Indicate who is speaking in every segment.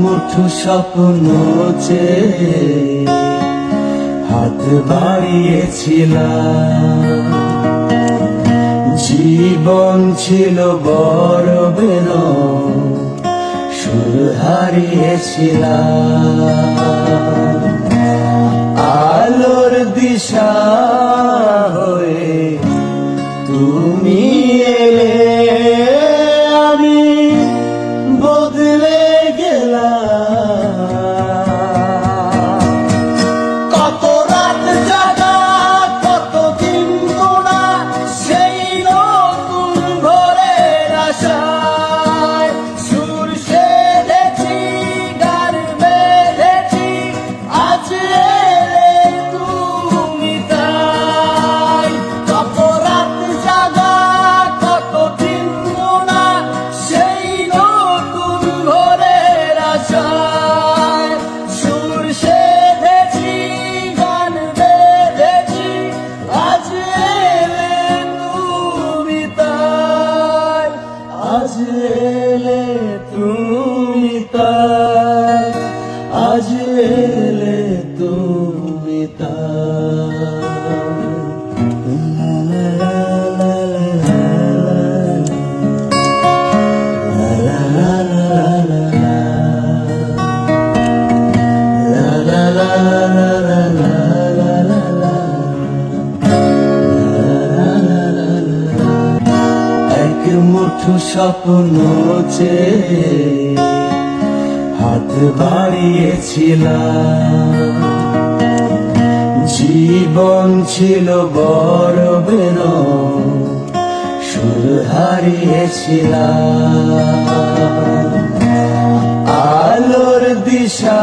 Speaker 1: মুঠো স্বপ্ন হাত বাড়িয়েছিলাম। জীবন ছিল বড় বের সুর হারিয়েছিলাম। আলোর দিশা হয়ে তুমি এলে এলে তুমি এক মুঠো স্বপ্ন চেয়ে হাত জীবন ছিল বড় বেন সুর হারিয়েছিলাম। আলোর দিশা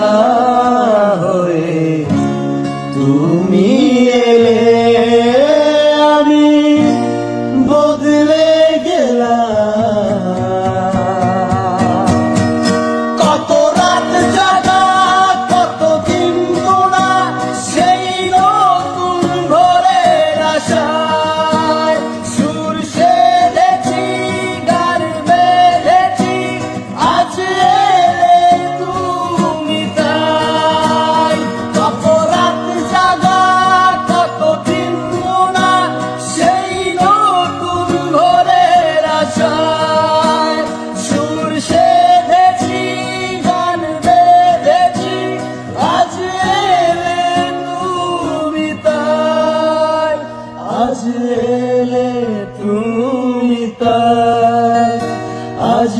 Speaker 1: আজ তুমি তা আজ